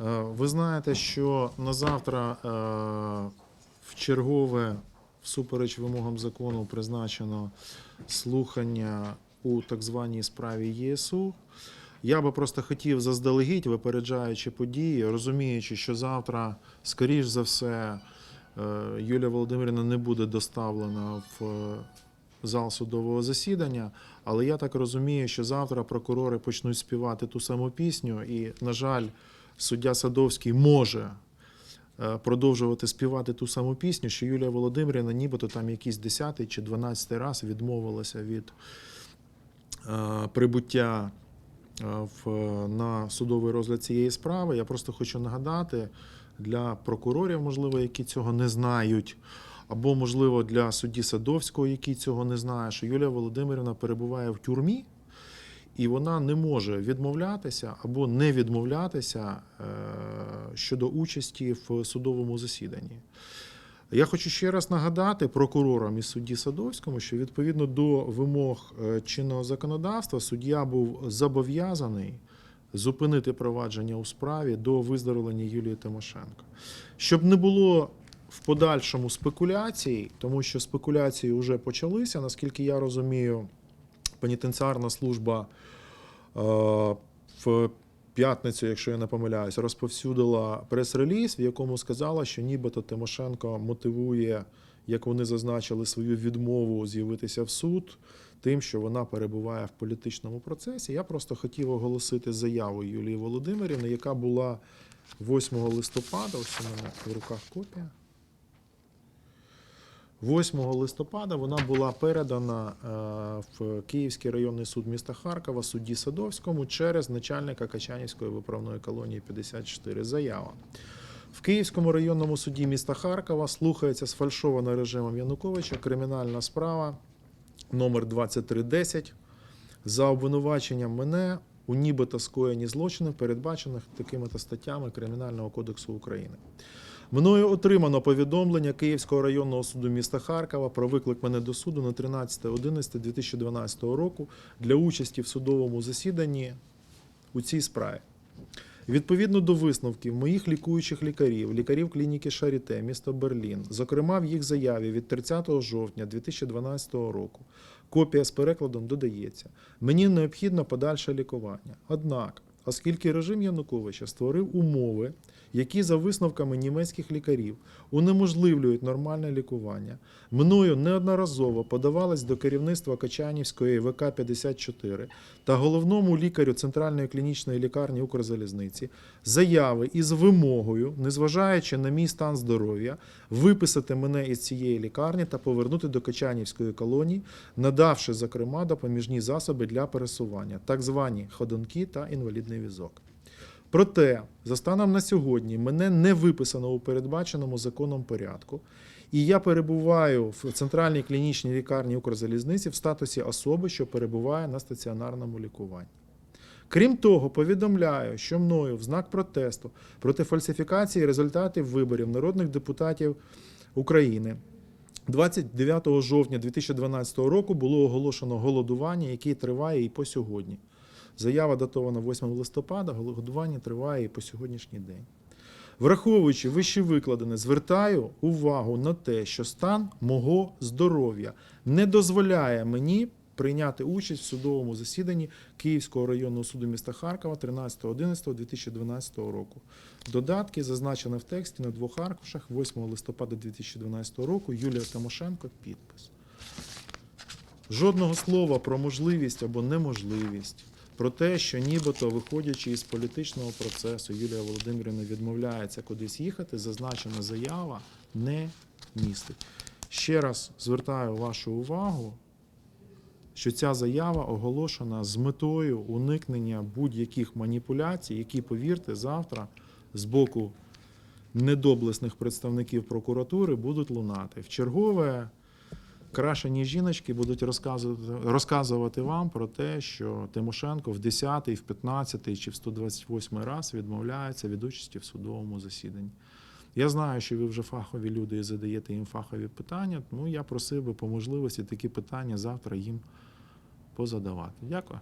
Е, Ви знаєте, що на завтра е, в чергове, всупереч вимогам закону, призначено слухання у так званій справі ЄСУ. Я би просто хотів заздалегідь, випереджаючи події, розуміючи, що завтра, скоріш за все, е, Юлія Володимирівна не буде доставлена в зал судового засідання. Але я так розумію, що завтра прокурори почнуть співати ту саму пісню, і, на жаль, суддя Садовський може е, продовжувати співати ту саму пісню, що Юлія Володимирівна нібито там якийсь 10 чи 12 раз відмовилася від е, прибуття е, в, на судовий розгляд цієї справи. Я просто хочу нагадати для прокурорів, можливо, які цього не знають, або, можливо, для судді Садовського, який цього не знає, що Юлія Володимирівна перебуває в тюрмі. І вона не може відмовлятися або не відмовлятися е, щодо участі в судовому засіданні. Я хочу ще раз нагадати прокурорам і судді Садовському, що відповідно до вимог е, чинного законодавства суддя був зобов'язаний зупинити провадження у справі до виздоровлення Юлії Тимошенко. Щоб не було в подальшому спекуляцій, тому що спекуляції вже почалися, наскільки я розумію, пенітенціарна служба е, в п'ятницю, якщо я не помиляюсь, розповсюдила прес-реліз, в якому сказала, що нібито Тимошенко мотивує, як вони зазначили, свою відмову з'явитися в суд тим, що вона перебуває в політичному процесі. Я просто хотів оголосити заяву Юлії Володимирівни, яка була 8 листопада. Ось у мене в руках копія. 8 листопада вона була передана е, в Київський районний суд міста Харкова судді Садовському через начальника Качанівської виправної колонії 54. Заява. В Київському районному суді міста Харкова слухається сфальшована режимом Януковича кримінальна справа номер 2310 за обвинуваченням мене у нібито скоєнні злочинів, передбачених такими-то статтями Кримінального кодексу України. Мною отримано повідомлення Київського районного суду міста Харкова про виклик мене до суду на 13.11.2012 року для участі в судовому засіданні у цій справі. Відповідно до висновків моїх лікуючих лікарів, лікарів клініки Шаріте, місто Берлін, зокрема в їх заяві від 30 жовтня 2012 року, копія з перекладом додається. Мені необхідно подальше лікування. Однак, оскільки режим Януковича створив умови, які за висновками німецьких лікарів унеможливлюють нормальне лікування, мною неодноразово подавалось до керівництва Качанівської ВК-54 та головному лікарю Центральної клінічної лікарні Укрзалізниці заяви із вимогою, незважаючи на мій стан здоров'я, виписати мене із цієї лікарні та повернути до Качанівської колонії, надавши, зокрема, допоміжні засоби для пересування, так звані ходунки та інвалідний візок. Проте, за станом на сьогодні, мене не виписано у передбаченому законом порядку, і я перебуваю в центральній клінічній лікарні Укрзалізниці в статусі особи, що перебуває на стаціонарному лікуванні. Крім того, повідомляю, що мною в знак протесту проти фальсифікації результатів виборів народних депутатів України 29 жовтня 2012 року було оголошено голодування, яке триває і по сьогодні. Заява датована 8 листопада, голодування триває і по сьогоднішній день. Враховуючи вище викладене, звертаю увагу на те, що стан мого здоров'я не дозволяє мені прийняти участь в судовому засіданні Київського районного суду міста Харкова 13.11.2012 року. Додатки зазначені в тексті на двох аркушах 8 листопада 2012 року Юлія Тимошенко підпис. Жодного слова про можливість або неможливість, про те, що нібито виходячи із політичного процесу, Юлія Володимирівна відмовляється кудись їхати, зазначена заява не містить. Ще раз звертаю вашу увагу, що ця заява оголошена з метою уникнення будь-яких маніпуляцій, які, повірте, завтра з боку недоблесних представників прокуратури будуть лунати. В чергове крашені жіночки будуть розказувати, розказувати вам про те, що Тимошенко в 10, в 15 чи в 128 раз відмовляється від участі в судовому засіданні. Я знаю, що ви вже фахові люди і задаєте їм фахові питання, тому я просив би по можливості такі питання завтра їм позадавати. Дякую.